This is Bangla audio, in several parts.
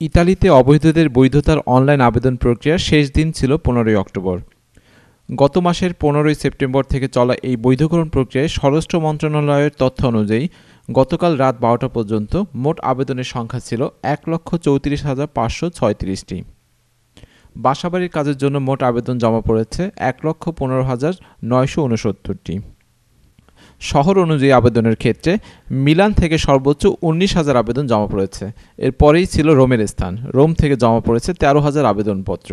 ইতালিতে অবৈধদের বৈধতার অনলাইন আবেদন প্রক্রিয়ার শেষ দিন ছিল পনেরোই অক্টোবর। গত মাসের পনেরোই সেপ্টেম্বর থেকে চলা এই বৈধকরণ প্রক্রিয়ায় স্বরাষ্ট্র মন্ত্রণালয়ের তথ্য অনুযায়ী গতকাল রাত বারোটা পর্যন্ত মোট আবেদনের সংখ্যা ছিল এক লক্ষ চৌত্রিশ হাজার পাঁচশো ছয়ত্রিশটি। বাসাবাড়ির কাজের জন্য মোট আবেদন জমা পড়েছে এক লক্ষ পনেরো হাজার নয়শো উনসত্তরটি। শহর অনুযায়ী আবেদনের ক্ষেত্রে মিলান থেকে সর্বোচ্চ উনিশ হাজার আবেদন জমা পড়েছে। এরপরেই ছিল রোমের স্থান। রোম থেকে জমা পড়েছে তেরো হাজার আবেদনপত্র।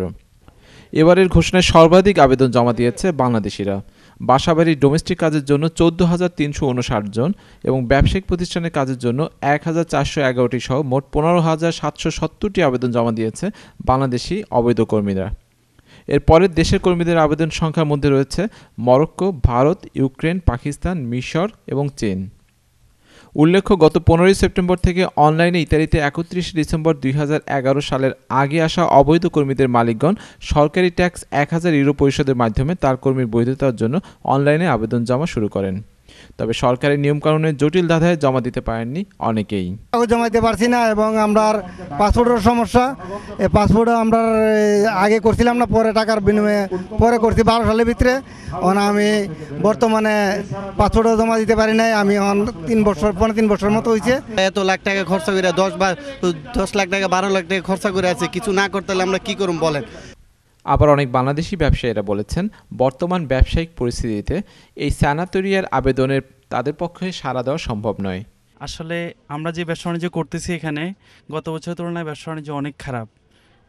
এবারের ঘোষণায় সর্বাধিক আবেদন জমা দিয়েছে বাংলাদেশিরা। বাসাবাড়ির ডোমেস্টিক কাজের জন্য চোদ্দ হাজার তিনশো উনষাট জন এবং ব্যবসায়িক প্রতিষ্ঠানের কাজের জন্য এক হাজার চারশো এগারোটি সহ মোট পনেরো হাজার সাতশো সত্তরটি আবেদন জমা দিয়েছে বাংলাদেশি অবৈধ কর্মীরা। এর পরের দেশের কর্মীদের আবেদন সংখ্যার মধ্যে রয়েছে মরক্কো, ভারত, ইউক্রেন, পাকিস্তান, মিশর এবং চীন। উল্লেখ্য, গত পনেরোই সেপ্টেম্বর থেকে অনলাইনে ইতালিতে একত্রিশে ডিসেম্বর দুই হাজার এগারো সালের আগে আসা অবৈধ কর্মীদের মালিকগণ সরকারি ট্যাক্স এক হাজার ইউরো পরিষদের মাধ্যমে তার কর্মীর বৈধতার জন্য অনলাইনে আবেদন জমা শুরু করেন। তবে সরকারের নিয়মকানুনের জটিল ধাঁধায় জমা দিতে পারেননি অনেকেই। কাগজ জমাইতে পারছি না এবং আমরা পাসপোর্টের সমস্যা। এই পাসপোর্ট আমরা আগে করছিলাম না পরে টাকার বিনিময়ে পরে করছি বারো সালের ভিতরে। ওনা আমি বর্তমানে পাসপোর্টও জমা দিতে পারি নাই আমি অন তিন বছর পনেরো তিন বছর মতো হয়েছে এত লাখ টাকা খরচা করে দশ বার দশ লাখ টাকা বারো লাখ টাকা খরচা করে আছে কিছু না করতে হলে আমরা কি করুম বলেন? আবার অনেক বাংলাদেশি ব্যবসায়ীরা বলেছেন, বর্তমান ব্যবসায়িক পরিস্থিতিতে এই স্যানাটোরিয়ার আবেদনের তাদের পক্ষে সাড়া দেওয়া সম্ভব নয়। আসলে আমরা যে ব্যবসা বাণিজ্য করতেছি এখানে, গত বছরের তুলনায় ব্যবসা বাণিজ্য অনেক খারাপ।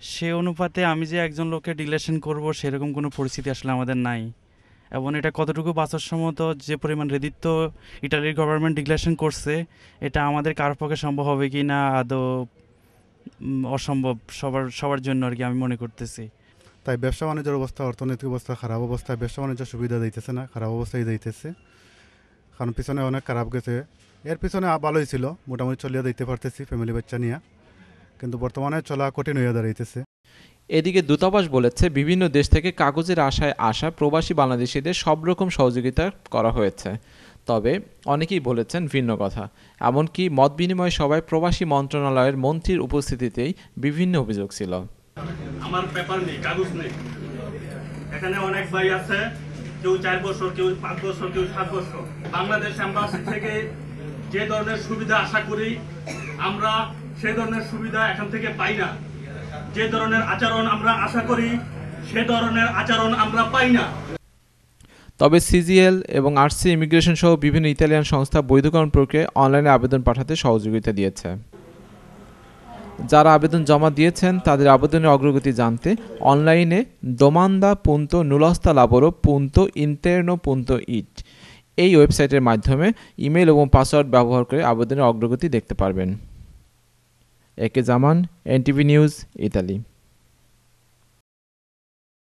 সে অনুপাতে আমি যে একজন লোককে ডিলেশন করব, সেরকম কোনো পরিস্থিতি আসলে আমাদের নাই। এবং এটা কতটুকু বাস্তবসম্মত, যে পরিমাণ রেদিত্ব ইটালির গভর্নমেন্ট ডিক্লারেশন করছে, এটা আমাদের কারোর পক্ষে সম্ভব হবে কি না আদৌ অসম্ভব সবার সবার জন্য আর কি আমি মনে করতেছি। তাই ব্যবসা বাণিজ্যের অবস্থা, অর্থনৈতিক অবস্থা খারাপ অবস্থায়, ব্যবসা বাণিজ্য সুবিধা দিতেছে না, খারাপ অবস্থায় দিতেছে। কারণ পিছনে অনেক খারাপ গেছে। এর পিছনে ভালোই ছিল, মোটামুটি চলিয়ে দিতে পারতেছি ফ্যামিলি বাচ্চা নিয়ে। কিন্তু বর্তমানে চলা কঠিন হয়ে দাঁড়াইতেছে। এদিকে দূতাবাস বলেছে, বিভিন্ন দেশ থেকে কাগজের আশায় আসা প্রবাসী বাংলাদেশিদের সব রকম সহযোগিতা করা হয়েছে। তবে অনেকেই বলেছেন ভিন্ন কথা। এমনকি মত বিনিময় সভায় প্রবাসী মন্ত্রণালয়ের মন্ত্রীর উপস্থিতিতেই বিভিন্ন অভিযোগ ছিল। আমার পেপার নেই, কাগজ নেই। এখানে অনেক ভাই আছে, কেউ চার বছর, কেউ পাঁচ বছর, কেউ সাত বছর। বাংলাদেশ অ্যাম্বাসি থেকে যে ধরনের সুবিধা আশা করি, আমরা সে ধরনের সুবিধা এখান থেকে পাই না। যে ধরনের আচরণ আমরা আশা করি, সে ধরনের আচরণ আমরা পাই না। তবে সিজিএল এবং আরসি ইমিগ্রেশন সহ বিভিন্ন ইতালিয়ান সংস্থা বৈধকরণ প্রক্রিয়ায় অনলাইনে আবেদন পাঠাতে সহযোগিতা দিয়েছে। যারা আবেদন জমা দিয়েছেন, তাদের আবেদনের অগ্রগতি জানতে অনলাইনে দোমান্দা পুন্ত নুলস্তা লাবরো পুন্ত ইন্টারনো পুন্ত ইট এই ওয়েবসাইটের মাধ্যমে ইমেল এবং পাসওয়ার্ড ব্যবহার করে আবেদনের অগ্রগতি দেখতে পারবেন। একে জামান, এনটিভি নিউজ, ইতালি।